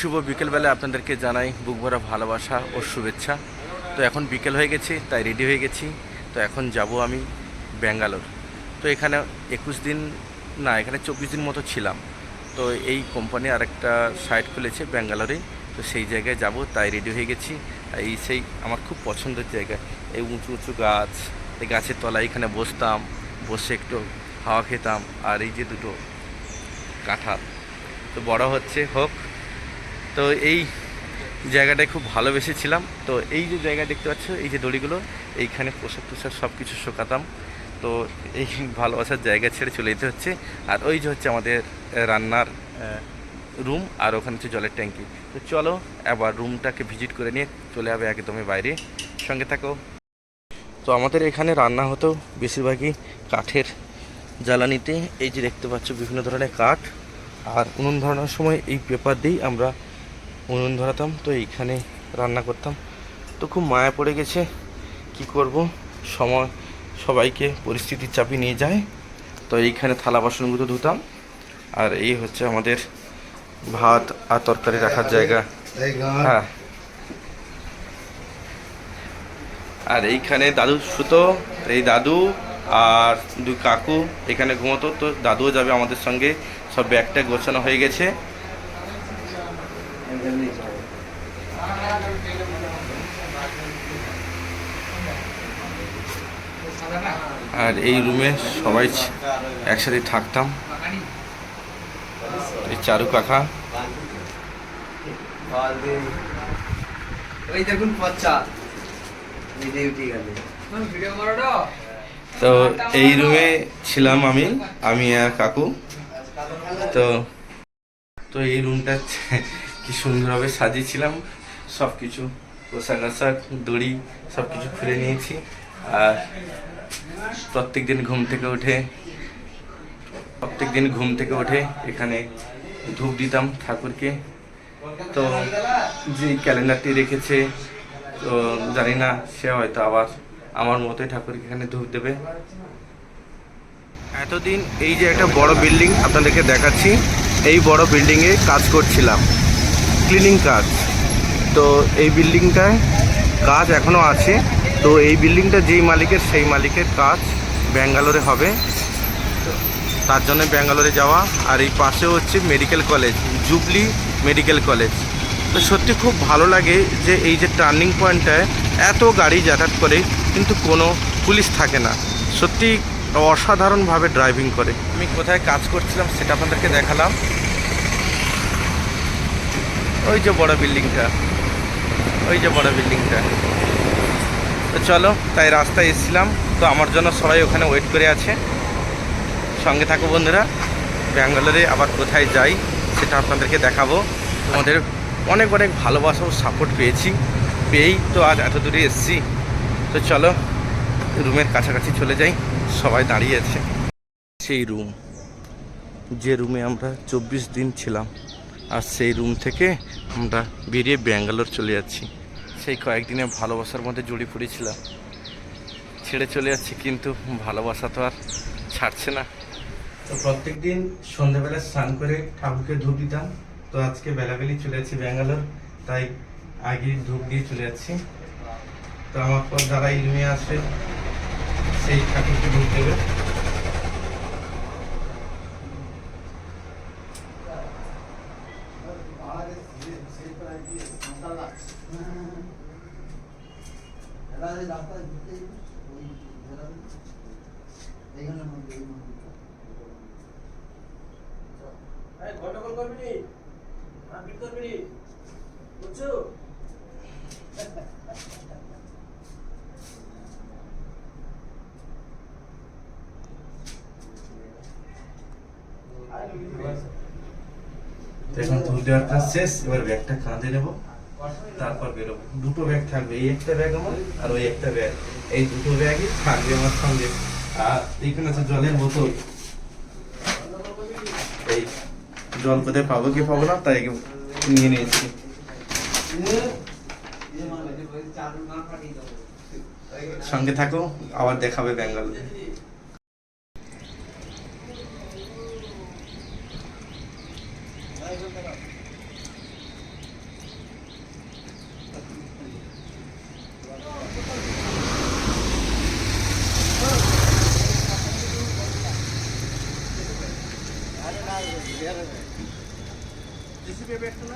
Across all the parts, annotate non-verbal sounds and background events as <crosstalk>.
শুভ বিকেলবেলা আপনাদেরকে জানাই বুক ভরা ভালোবাসা ও শুভেচ্ছা। তো এখন বিকেল হয়ে গেছে, তাই রেডি হয়ে গেছি। তো এখন যাব আমি ব্যাঙ্গালোর। তো এখানে একুশ দিন, না, এখানে চব্বিশ দিন মতো ছিলাম। তো এই কোম্পানি আরেকটা সাইট খুলেছে ব্যাঙ্গালোরে। তো সেই জায়গায় যাব, তাই রেডি হয়ে গেছি। এই সেই আমার খুব পছন্দের জায়গা। এই উঁচু উঁচু গাছ, এই গাছের তলায় এখানে বসতাম, বসে একটু হাওয়া খেতাম, আর এই যে দুটো কাঁঠাল। তো বড় হচ্ছে, হোক। তো এই জায়গাটায় খুব ভালোবেসেছিলাম। তো এই যে জায়গা দেখতে পাচ্ছ, এই যে দড়িগুলো, এইখানে পোশাক টোশাক সব কিছু শোকাতাম। তো এই ভালোবাসার জায়গা ছেড়ে চলে যেতে হচ্ছে। আর ওই যে হচ্ছে আমাদের রান্নার রুম, আর ওখানে হচ্ছে জলের ট্যাঙ্কি। তো চলো, এবার রুমটাকে ভিজিট করে নিয়ে চলে যাবে একদমই বাইরে। সঙ্গে থাকো। তো আমাদের এখানে রান্না হতো বেশিরভাগই কাঠের জ্বালানিতে। এই যে দেখতে পাচ্ছ, বিভিন্ন ধরনের কাঠ। আর উনুন ধরানোর সময় এই পেপার দিয়েই আমরা উনুন ধরাতাম, তো এইখানে রান্না করতাম। তো খুব মায়া পড়ে গেছে, কি করব? সময়, সবাইকে পরিস্থিতির চাপে নিয়ে যায়। তো এইখানে থালা বাসনগুলো ধুতাম, আর এই হচ্ছে আমাদের ভাত আর তরকারি রাখার জায়গা। হ্যাঁ। আর এইখানে দাদু সুতো, এই দাদু আর দুই কাকু এখানে ঘুমোতো, তো দাদুও যাবে আমাদের সঙ্গে। সব ব্যাগটা গোছানো হয়ে গেছে। আর এই রুমে সবাই একসাথে থাকতাম। এই চারু কাকা। ওই দেখুন পচা। তো এই রুমে ছিলাম আমি আমি আর কাকু। তো তো এই রুমটা কি সুন্দরভাবে সাজিয়েছিলাম। সব কিছু পোশাক আশাক, দড়ি সব কিছু খুলে নিয়েছি। আর প্রত্যেক দিন ঘুম থেকে উঠে, প্রত্যেক দিন ঘুম থেকে উঠে এখানে ধূপ দিতাম ঠাকুরকে। তো যে ক্যালেন্ডারটি রেখেছে, তো জানি না, সে হয়তো আবার আমার মতোই ঠাকুরকে এখানে ধূপ দেবে। এতদিন এই যে একটা বড় বিল্ডিং আপনাদেরকে দেখাচ্ছি, এই বড় বিল্ডিংয়ে কাজ করছিলাম। ক্লিনিং কাজ। তো এই বিল্ডিংটায় কাজ এখনও আছে। তো এই বিল্ডিংটা যেই মালিকের, সেই মালিকের কাজ ব্যাঙ্গালোরে হবে। তার জন্য ব্যাঙ্গালোরে যাওয়া। আর এই পাশে হচ্ছে medical college Jubilee Medical College তো সত্যি খুব ভালো লাগে যে এই যে টার্নিং পয়েন্টটায় এত গাড়ি যাতায়াত করে, কিন্তু কোনো পুলিশ থাকে না। সত্যি অসাধারণভাবে ড্রাইভিং করে। আমি কোথায় কাজ করছিলাম সেটা আপনাদেরকে দেখালাম। ওই যে বড় বিল্ডিংটা। ওই যে বড় বিল্ডিংটা। তো চলো, তাই রাস্তায় এসেছিলাম। তো আমার জন্য সবাই ওখানে ওয়েট করে আছে। সঙ্গে থাকো বন্ধুরা। ব্যাঙ্গালোরে আবার কোথায় যাই, সেটা আপনাদেরকে দেখাবো। তোমাদের অনেক অনেক ভালোবাসা ও সাপোর্ট পেয়েছি। পেয়েই তো আজ এত দূরে এসেছি। তো চলো, রুমের কাছাকাছি চলে যাই। সবাই দাঁড়িয়ে আছে। সেই রুম যে রুমে আমরা চব্বিশ দিন ছিলাম। আর সেই রুম থেকে আমরা বেরিয়ে ব্যাঙ্গালোর চলে যাচ্ছি। সেই কয়েকদিনে ভালোবাসার মধ্যে জড়িয়ে পড়েছিলাম ছেড়ে চলে যাচ্ছি, কিন্তু ভালোবাসা তো আর ছাড়ছে না। তো প্রত্যেক দিন সন্ধ্যাবেলা স্নান করে ঠাকুরকে ধূপ দিতাম। তো আজকে বেলাবেলি চলে যাচ্ছি ব্যাঙ্গালোর, তাই আগে ধূপ দিয়ে চলে যাচ্ছি। তো আমার পর যারা এই রুমে আসে, সেই ঠাকুরকে ধূপ দেবে গন্ডগোল করবি নি মারপিট করবি নি বুঝছ তো এখন ধূপ দেওয়ার কাজ শেষ, এবার ব্যাগটা কাঁধে নেব, তারপর বেরোবো। দুটো ব্যাগ থাকবে, এই একটা ব্যাগ আমার আর ওই একটা ব্যাগ। এই দুটো ব্যাগই থাকবে আমার সঙ্গে। আর এইখানে আছে জলের বোতল। এই জল কোথায় পাবো কি পাবো না, তাই নিয়ে নিয়েছি। সঙ্গে থাকো, আবার দেখাবে বেঙ্গল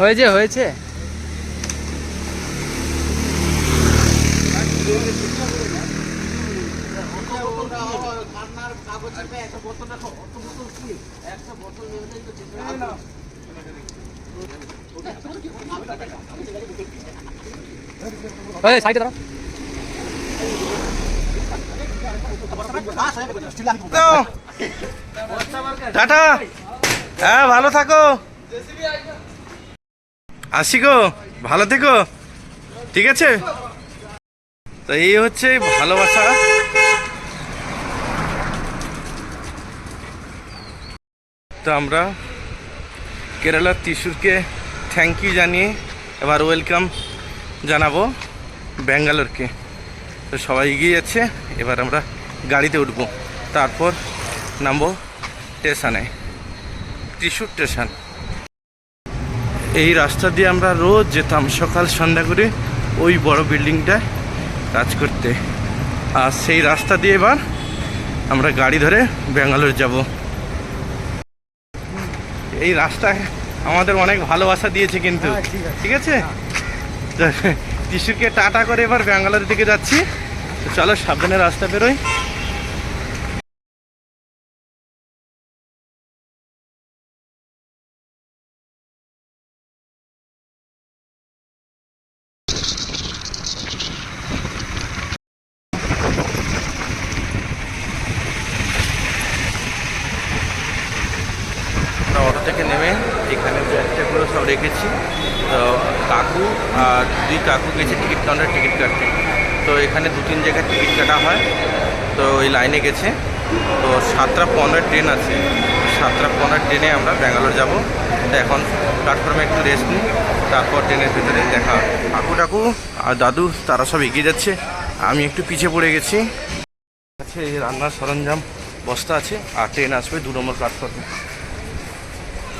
হয়েছে হয়েছে। ওই সাইডে দাঁড়া টাটা। হ্যাঁ ভালো থাকো। আসি গো, ভালো থেকো। ঠিক আছে? তো এই হচ্ছে ভালোবাসা। তো আমরা কেরালার ত্রিশুরকে থ্যাংক ইউ জানিয়ে এবার ওয়েলকাম জানাব ব্যাঙ্গালোরকে। তো সবাই এগিয়ে যাচ্ছে। এবার আমরা গাড়িতে উঠবো। তারপর নামবো স্টেশনে ত্রিশুর স্টেশন। এই রাস্তা দিয়ে আমরা রোজ যেতাম সকাল সন্ধ্যা করে ওই বড় বিল্ডিংটায় কাজ করতে। আর সেই রাস্তা দিয়ে এবার আমরা গাড়ি ধরে ব্যাঙ্গালোর যাব। এই রাস্তায় আমাদের অনেক ভালোবাসা দিয়েছে কিন্তু। ঠিক আছে। <laughs> ত্রিশুরকে টাটা করে এবার ব্যাঙ্গালোর দিকে যাচ্ছি। তো চলো সাবধানে রাস্তা বেরোই। থেকে নেমে এখানে ব্যাগটাগুলো সব রেখেছি। তো কাকু আর দুই কাকু গেছে টিকিট কাউন্টারে, টিকিট কাটতে। তো এখানে দু তিন জায়গায় টিকিট কাটা হয়। তো ওই লাইনে গেছে। তো সাতটা পনেরো ট্রেন আছে। সাতটা পনেরো ট্রেনে আমরা ব্যাঙ্গালোর যাব। তো এখন প্ল্যাটফর্মে একটু রেস্ট নিই। তারপর ট্রেনের ভিতরে দেখা কাকু টাকু আর দাদু, তারা সব এগিয়ে যাচ্ছে। আমি একটু পিছিয়ে পড়ে গেছি। আছে রান্নার সরঞ্জাম, বস্তা আছে। আর ট্রেন আসবে দু নম্বর প্ল্যাটফর্মে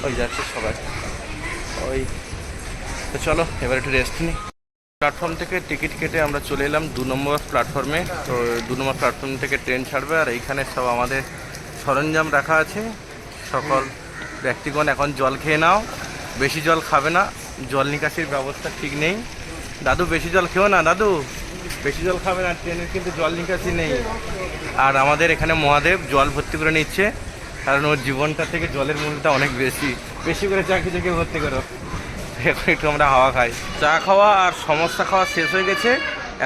ওই যাচ্ছে সবাই। ওই। তো চলো, এবার একটু রেস্ট নিই। প্ল্যাটফর্ম থেকে টিকিট কেটে আমরা চলে এলাম দু নম্বর প্ল্যাটফর্মে তো দু নম্বর প্ল্যাটফর্ম থেকে ট্রেন ছাড়বে আর এইখানে সব আমাদের সরঞ্জাম রাখা আছে। সকল ব্যক্তিগণ এখন জল খেয়ে নাও। বেশি জল খাবে না। জল নিকাশির ব্যবস্থা ঠিক নেই। দাদু, বেশি জল খেও না, দাদু। বেশি জল খাবে না ট্রেনের কিন্তু জল নিকাশি নেই। আর আমাদের এখানে মহাদেব জল ভর্তি করে নিচ্ছে। কারণ ওর জীবনটা থেকে জলের মূল্যটা অনেক বেশি। বেশি করে চা চাকরি থেকে ভর্তি করো। এখন একটু আমরা হাওয়া খাই। চা খাওয়া আর সমস্যা খাওয়া শেষ হয়ে গেছে।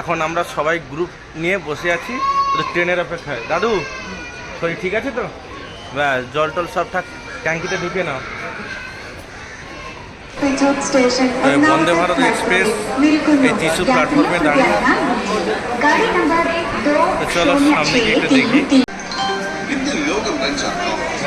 এখন আমরা সবাই গ্রুপ নিয়ে বসে আছি। তো ট্রেনের অপেক্ষায়। দাদু শরীর ঠিক আছে তো? ব্যাস জল টল সব ঠাক ট্যাঙ্কিতে ঢুকে নাও। বন্দে ভারত এক্সপ্রেস এই টিসু প্ল্যাটফর্মে দাঁড়িয়ে। তো চলো সামনে গিয়ে একটু দেখি।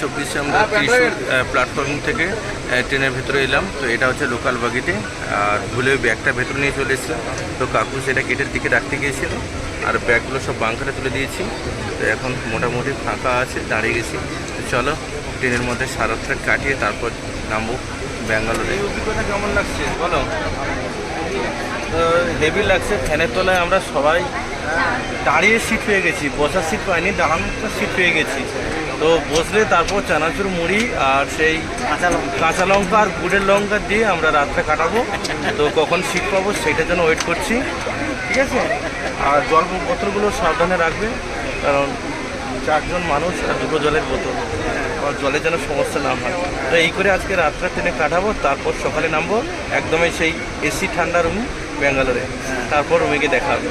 চব্বিশে আমরা ত্রিশূর প্ল্যাটফর্ম থেকে ট্রেনের ভেতরে এলাম। তো এটা হচ্ছে লোকাল বাগিতে আর ভুলে ব্যাগটা ভেতরে নিয়ে চলে এসেছিলাম তো কাকু সেটা গেটের দিকে রাখতে গিয়েছিল। আর ব্যাগগুলো সব বাংকারে তুলে দিয়েছি। তো এখন মোটামুটি ফাঁকা আছে, দাঁড়িয়ে গেছি। চলো ট্রেনের মধ্যে সারাতটা কাটিয়ে তারপর নামবো ব্যাঙ্গালোরে। অভিজ্ঞতা কেমন লাগছে? বলো। হেভি লাগছে। ফ্যানের তলায় আমরা সবাই দাঁড়িয়ে সিট পেয়ে গেছি। বসার সিট পাইনি, দাঁড়ানোর সিট পেয়ে গেছি। তো বসলে তারপর চানাচুর মুড়ি আর সেই কাঁচা লঙ্কা। কাঁচা লঙ্কা আর গুড়ের লঙ্কা দিয়ে আমরা রাতটা কাটাবো। তো কখন সিট পাবো সেটার জন্য ওয়েট করছি। ঠিক আছে? আর জল বোতলগুলো সাবধানে রাখবে কারণ চারজন মানুষ আর দুটো জলের বোতল। আর জলের যেন সমস্যা না হয়। তো এই করে আজকে রাতটা ট্রেনে কাটাবো তারপর সকালে নামবো একদমই সেই এসি ঠান্ডা রুম ব্যাঙ্গালোরে। তারপর রুমে গিয়ে দেখা হবে।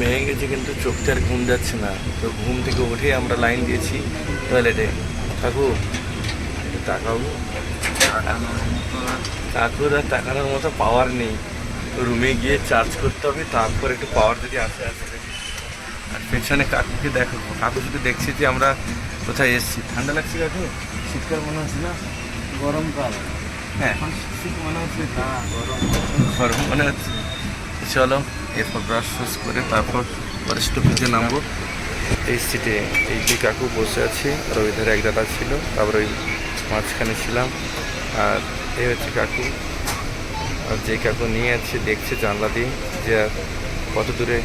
ভেঙে গেছে কিন্তু চোখটা আর ঘুম যাচ্ছে না তো ঘুম থেকে উঠে আমরা লাইন দিয়েছি টয়লেটে কাকু একটু তাকাও। কাকুর আর তাকানোর মতো পাওয়ার নেই। রুমে গিয়ে চার্জ করতে হবে তারপর একটু পাওয়ার যদি আসে আর পেছনে কাকুকে দেখো। কাকু শুধু দেখছি যে আমরা কোথায় এসেছি। ঠান্ডা লাগছে কাকু? শীতকাল মনে হচ্ছে না? গরমকাল। হ্যাঁ। এখন শীত মনে হচ্ছে না গরম। গরম মনে হচ্ছে। চলো, এরপর ব্রাশ ফ্রাশ করে তারপর পরে স্টপেজে নামবো। এই সিটে এই যে কাকু বসে আছে আর ওই ধারে এক দাদা ছিল, তারপর ওই মাঝখানে ছিলাম। আর এই হচ্ছে কাকু। আর যে কাকু নিয়ে আছে, দেখছে জানলা দিয়ে যে কত দূরে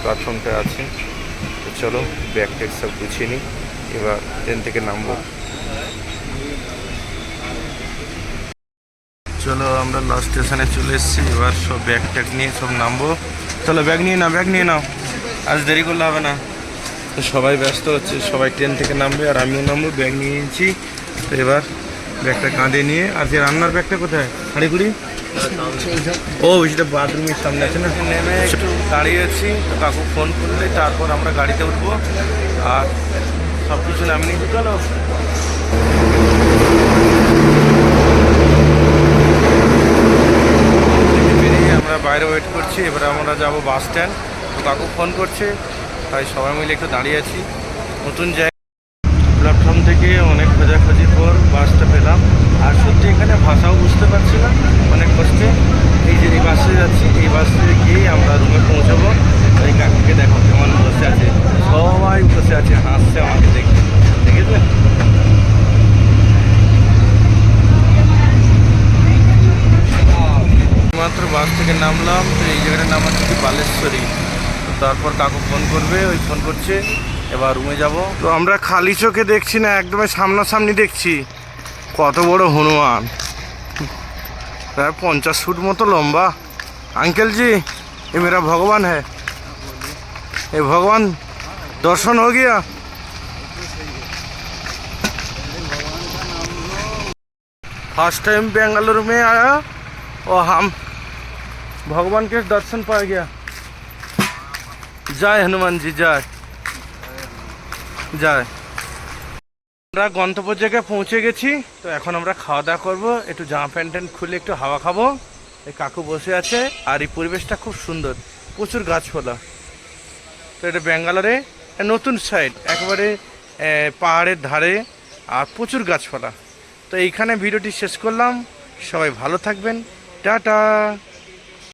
প্ল্যাটফর্মটা আছে। তো চলো ব্যাগ ট্যাগ সব গুছিয়ে নিই, এবার ট্রেন থেকে নামবো। চলো আমরা লাস্ট স্টেশনে চলে এসেছি, এবার সব ব্যাগ ট্যাগ নিয়ে সব নামবো। চলো ব্যাগ নিয়ে নাও ব্যাগ নিয়ে নাও। আজ দেরি করলে হবে না। তো সবাই ব্যস্ত হচ্ছে, সবাই ট্রেন থেকে নামবে আর আমিও নামবো ব্যাগ নিয়ে নিয়েছি। তো এবার ব্যাগটা কাঁধে নিয়ে, আর যে রান্নার ব্যাগটা কোথায়? হাঁড়িগুড়ি ও সেটা বাথরুমের সামনে আছে না? নেমে একটু দাঁড়িয়েছি তো কাকু ফোন করলে, তারপর আমরা গাড়িতে উঠবো। আর সব কিছু নামিয়ে চলো বেরিয়ে আমরা বাইরে ওয়েট করছি, এবারে আমরা যাব বাস স্ট্যান্ড তো কাকু ফোন করছে, তাই সবাই মিলে একটু দাঁড়িয়ে আছি। নতুন জায়গা প্ল্যাটফর্ম থেকে অনেক খোঁজাখুঁজির পর বাসটা পেলাম। আর সত্যি এখানে ভাষাও বুঝতে পারছি না, অনেক কষ্টে। এই যে এই বাসে যাচ্ছি, এই বাসে গিয়েই আমরা রুমে পৌঁছাবো। এই কাকুকে দেখো কেমন বসে আছে। সবাই বসে আছে, হাসছে আমাকে দেখে। দেখেছে? মাত্র বাস থেকে নামলাম তো এই জায়গাটার নাম হচ্ছে কি বালেশ্বরী তো তারপর কাকু ফোন করবে ওই ফোন করছে এবার রুমে যাব তো আমরা খালি চোখে দেখছি না একদমই সামনাসামনি দেখছি কত বড় হনুমান প্রায় পঞ্চাশ ফুট মতো লম্বা अंकल जी ये मेरा भगवान है ये भगवान दर्शन हो गया फर्स्ट टाइम बेंगलुरु में आया और हम भगवान के दर्शन पा गया जय हनुमान जी जय জয় আমরা গন্তব্য জায়গায় পৌঁছে গেছি তো এখন আমরা খাওয়া দাওয়া করবো একটু জামা প্যান্ট ট্যান্ট খুলে একটু হাওয়া খাবো এই কাকু বসে আছে আর এই পরিবেশটা খুব সুন্দর প্রচুর গাছপালা তো এটা ব্যাঙ্গালোরে নতুন সাইড একেবারে আহ, পাহাড়ের ধারে আর প্রচুর গাছপালা তো এইখানে ভিডিওটি শেষ করলাম সবাই ভালো থাকবেন টাটা